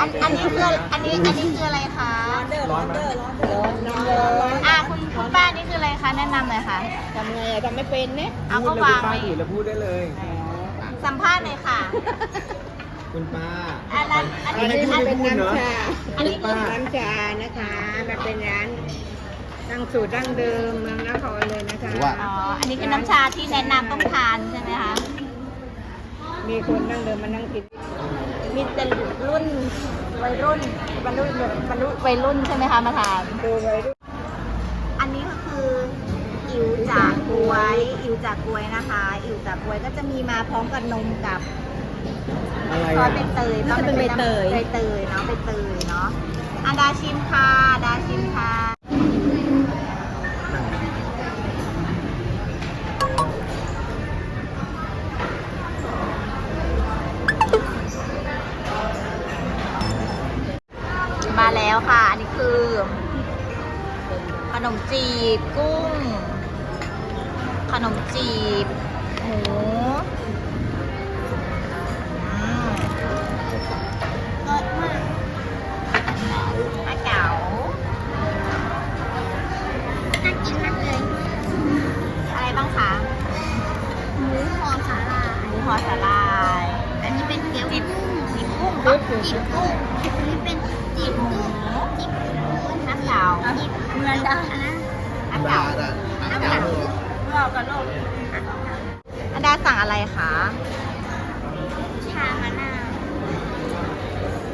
อันอันนี้คืออันนี้อันนี้คืออะไรคะร้อนไหมอะคุณคุณป้านี่คืออะไรคะแนะนำหน่อยค่ะทำไงอะทำไม่เป็นเนี่ยเอาก็พูดเลยวางคุณป้าไว้ถือแล้วพูดได้เลย สัมภาษณ์หน่อยค่ะ คุณป้าอันนั้นอันอันนี้นี้อันเป็นนี้น้ำชาอันนี้คือน้ำชานะคะมันเป็นร้านตั้งสูตรดั้งเดิมเมืองนครเลยนะคะอ๋ออันนี้คือน้ำชาที่แนะนำต้องทานใช่ไหมคะมีคนดั้งเดิมมานั่งกิน มีแต่รุ่นวัยรุ่นบรรลุบรรลุวัยรุ่นใช่ไหมคะมาทานดูไว้ด้วยอันนี้ก็คืออิ๋วจากกล้วยอิ๋วจากกล้วยนะคะอิ๋วจากกล้วยก็จะมีมาพร้อมกับนมกับอะไรซออะสใบเตยซอสเป็นใบเตย ใบเตยเนาะใบเตยเนาะอาดาชิมค่ะดาชิมค่ะ นมจีบกุ้ง ขนมจีบ ดาสั่งอะไรคะ ชามะนาว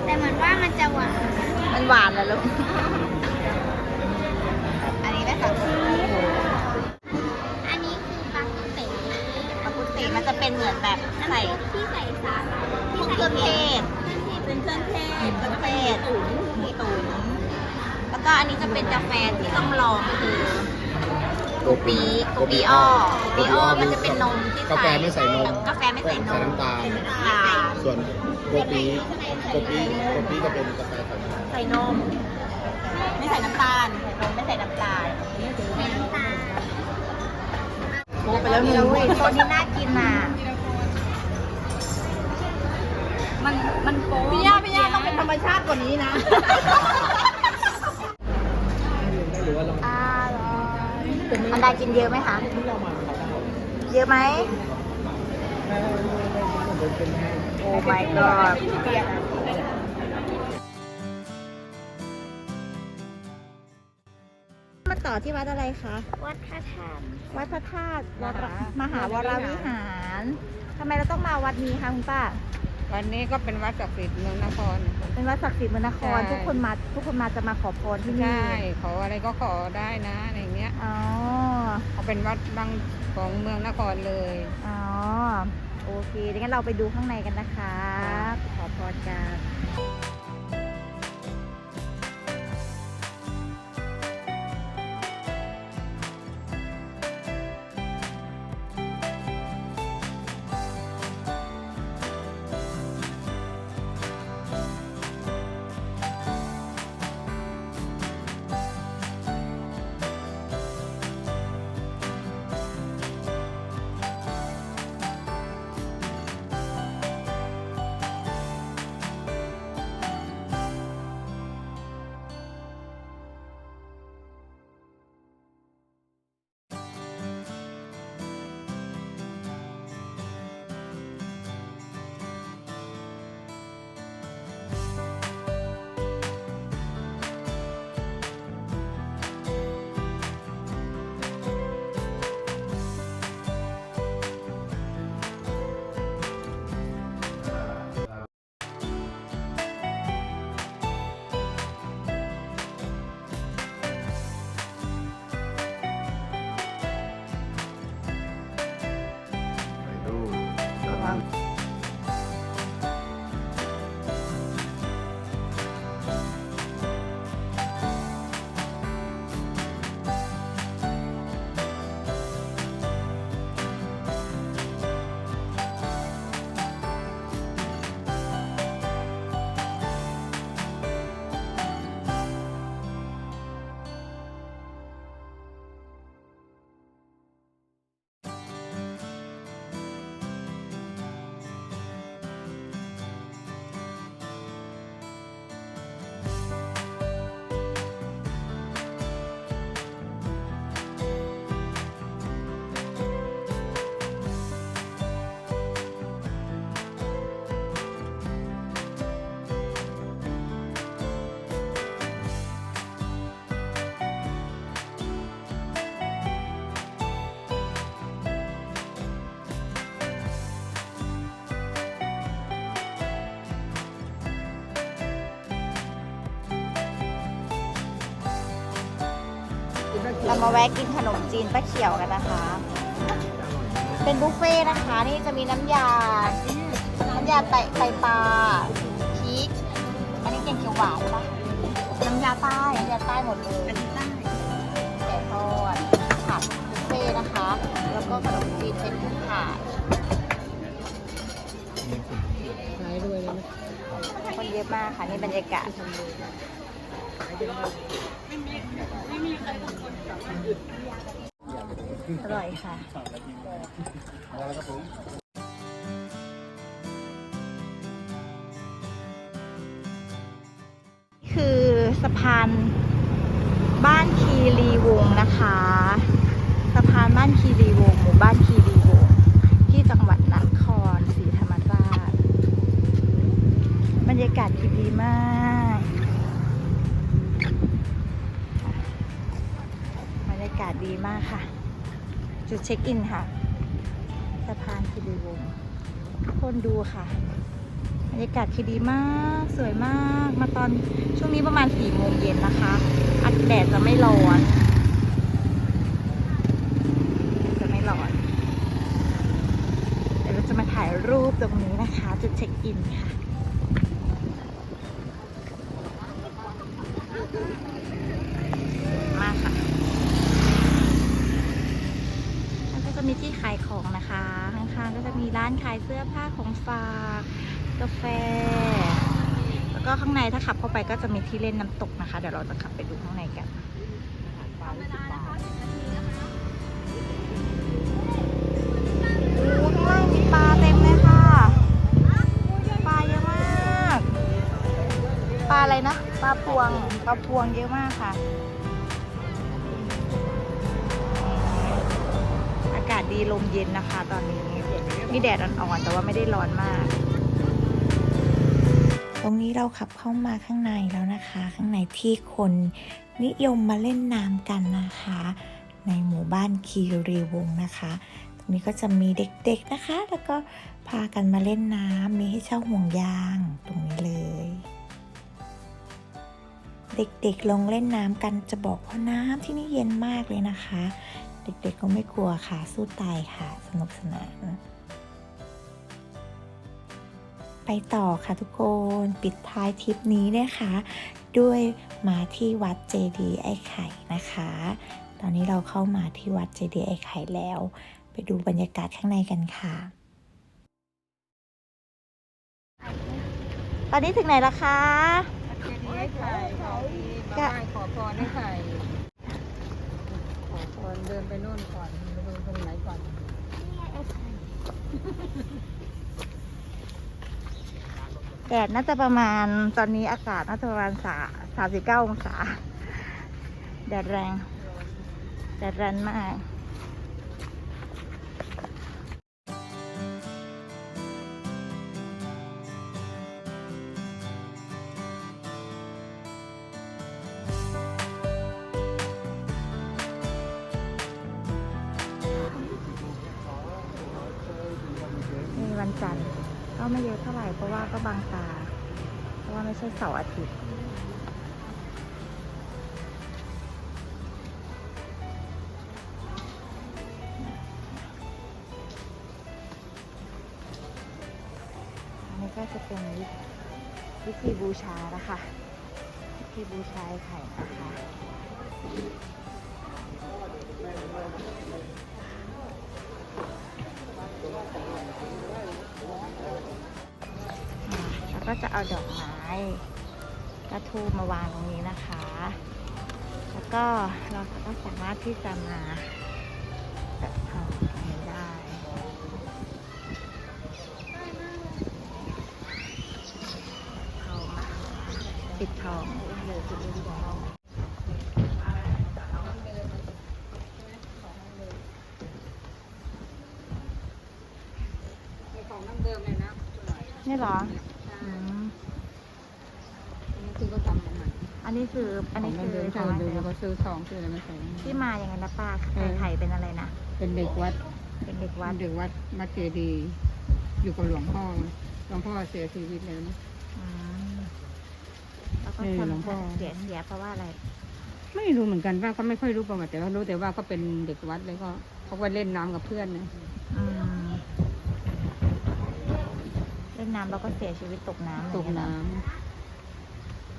แต่เหมือนว่ามันจะหวาน มันหวานแล้วลูก อันนี้ได้สั่งหมูอันนี้คือปลากุเต๋ปกติมันจะเป็นเหมือนแบบใส่ที่ใส่สาหร่ายพวกเครื่องเทศเป็นเครื่องเทศเครื่องเทศตุ๋นมีตุ๋นแล้วก็อันนี้จะเป็นกาแฟที่ต้องลองคือ โกปีโกปีอ้อโกปีอ้อมันจะเป็นนมที่ใส่กาแฟไม่ใส่นมกาแฟไม่ใส่นมใส่น้ำตาลใส่น้ำตาลส่วนโกปีโกปีโกปีจะเป็นกาแฟไทยใส่นม ไม่ใส่น้ำตาลใส่นมไม่ใส่น้ำตาลใส่น้ำตาลโอ้ไปแล้วนึงตัวนี้น่ากินอะมันมันโป๊พี่ย่าพี่ย่าต้องเป็นธรรมชาติกว่านี้นะ อยอันดากินเยอะไหมคะ เยอะไหมโอ้ my god มาต่อที่วัดอะไรคะ วัดพระธาตุ วัดพระธาตุวรมหาวรวิหาร ทำไมเราต้องมาวัดนี้คะคุณป้า วันนี้ก็เป็นวัดศักดิ์สิทธิ์เมืองนคร เป็นวัดศักดิ์สิทธิ์เมืองนคร ใช่ ทุกคนมาทุกคนมาจะมาขอพรที่นี่ใช่ขออะไรก็ขอได้นะอะไรเงี้ยอ๋อเขาเป็นวัดดังของเมืองนครเลย อ๋อโอเคงั้นเราไปดูข้างในกันนะคะ ขอพรกัน เรามาแวะกินขนมจีนป้าเขียวกันนะคะ เป็นบุฟเฟ่ต์นะคะ นี่จะมีน้ำยา น้ำยาไตไตปลาพริก อันนี้แกงเขียวหวานปะน้ำยาใต้น้ำยาใต้หมดเลยอันนี้ใต้แกงทอดผัดบุฟเฟ่ต์นะคะ แล้วก็ขนมจีนเป็นถาดขายด้วยเลยนะคนเยอะมากค่ะนี่บรรยากาศ อร่อยค่ะคือสะพานบ้านคีรีวงนะคะ สะพานบ้านคีรีวงหมู่บ้านคีรีวงที่จังหวัดนครศรีธรรมราชบรรยากาศดีมากบรรยากา ศดีมากค่ะ จุดเช็คอินค่ะ สะพานคีรีวงคนดูค่ะบรรยากาศคือดีมาก สวยมาก มาตอนช่วงนี้ประมาณสี่โมงเย็นนะคะ อัดแดดจะไม่ร้อน จะไม่ร้อน เดี๋ยวเราจะมาถ่ายรูปตรงนี้นะคะ จุดเช็คอินค่ะ มากค่ะแล้วก็จะมีที่ขายของนะคะ ข้างๆก็จะมีร้านขายเสื้อผ้าของฝาก กาแฟ แล้วก็ ข้างในถ้าขับเข้าไปก็จะมีที่เล่นน้ำตกนะคะ เดี๋ยวเราจะขับไปดูข้างในกันโอ้ข้างล่างมีปลาเต็มเลยค่ะ ปลาเยอะมาก ปลาอะไรนะ ปลาพวง ปลาพวงเยอะมากค่ะ อากาศดีลมเย็นนะคะ ตอนนี้ มีแดดอ่อนๆแต่ว่าไม่ได้ร้อนมาก ตรงนี้เราขับเข้ามาข้างในแล้วนะคะ ข้างในที่คนนิยมมาเล่นน้ำกันนะคะ ในหมู่บ้านคีรีวงนะคะ ตรงนี้ก็จะมีเด็กๆนะคะ แล้วก็พากันมาเล่นน้ำมีให้เช่าห่วงยางตรงนี้เลย เด็กๆลงเล่นน้ำกันจะบอกว่าน้ำที่นี่เย็นมากเลยนะคะ เด็กๆก็ไม่กลัวค่ะสู้ตายค่ะ สนุกสนาน ไปต่อค่ะทุกคนปิดท้ายทริปนี้นะคะ ด้วยมาที่วัดเจดีย์ไอ้ไข่นะคะ ตอนนี้เราเข้ามาที่วัดเจดีย์ไอ้ไข่แล้ว ไปดูบรรยากาศข้างในกันค่ะ ตอนนี้ถึงไหนแล้วคะไอ้ไข่ขออีกมาไหว้ขอพรให้ไข่ขอพรเดินไปโน่นก่อนไปดูตรงไหนก่อนแดดน่าจะประมาณตอนนี้อากาศน่าจะประมาณสาสามสิบเก้าองศา แดดแรง แดดแรงมากนี่วันจันทร์ ก็ไม่เยอะเท่าไหร่เพราะว่าก็บางตา เพราะว่าไม่ใช่เสาร์อาทิตย์ก็จะเป็นวิธีบูชานะคะวิธีบูชาไอ้ไข่นะคะ ก็จะเอาดอกไม้กระทูบมาวางตรงนี้นะคะ แล้วก็เราก็สามารถที่จะมาแบบทองตรงนี้ได้ทองนะคะปิดทองเลยปิดทองมีของน้ำเดิมเลยนะนี่เหรออืม อันนี้คือก็ทำมาใหม่ อันนี้คืออันนี้คือขทำงอะเดิมไรแล้วก็ซื้อทองซื้ออะไรมาใส่ที่มายังไงนะป้าเอไข่อไข่เป็นอะไรนะเป็นเด็กวัด เป็นเด็กวัวัดดเด็กวัดวัดเจดีย์อยู่กับหลวงพ่อหลวงพ่อเสียชีวิตแล้วนะอืมแล้วก็เออหลวงทำพ่อเสียเสียเพราะว่าอะไร ไม่รู้เหมือนกันว่าก็ไม่ค่อยรู้ประวัติแต่ว่ารู้แต่ว่าเขาเป็นเด็กวัดแล้วก็เขาไปเล่นน้ำกับเพื่อนนะอืมเล่นน้ำแล้วก็เสียชีวิตตกน้ำตกน้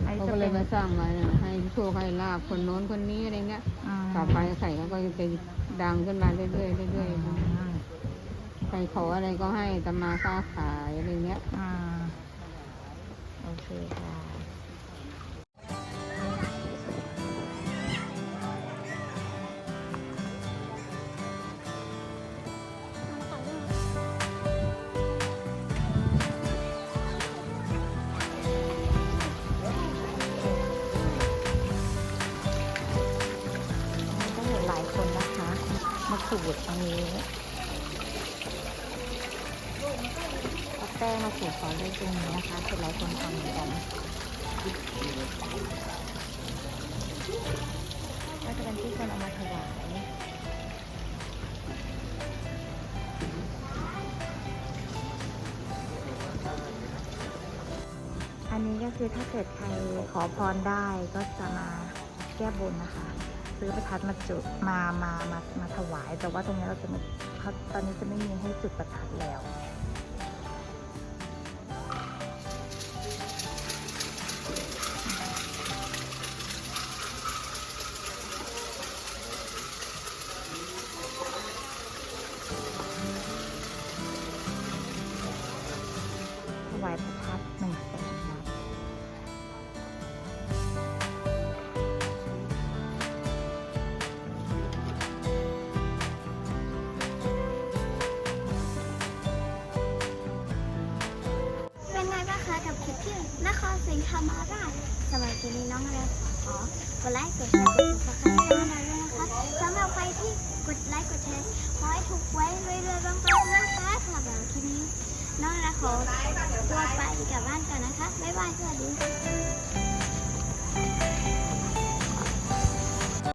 ไอ้ำเขาจะก็เลเป็ยนมาสร้างไว้นะให้โชคให้ลาบคนโน้นคนนี้อะไรเงี้ยอืมต่อไปไข่เขาก็จะดังขึ้นมาเรื่อยๆเรื่อยอืมๆใครขออะไรก็ให้ตำมาค้าขายอะไรเงี้ย อ่า แป้งมาขูดขอเลขตรงนี้นะคะเป็นหลายคนทำเหมือนกันก็จะเป็นที่คนเอามาถวายอันนี้ก็คือถ้าเกิดใครขอพรได้ก็จะมาแก้บนนะคะ ซื้อประทัดมาจุดมามามามาถวาย แต่ว่าตรงนี้เราจะไม่เขาตอนนี้จะไม่มีให้จุดประทัดแล้ว กดไลค์ กดแชร์ กดติดตามให้น้องด้วยนะคะสำหรับใครที่กดไลค์ กดแชร์ ขอให้ถูกไว้เรื่อยๆบ้างๆนะคะสำหรับคลิปนี้ น้องนะขอตัวไปกลับบ้านกันนะคะ บ๊ายบาย สวัสดีค่ะ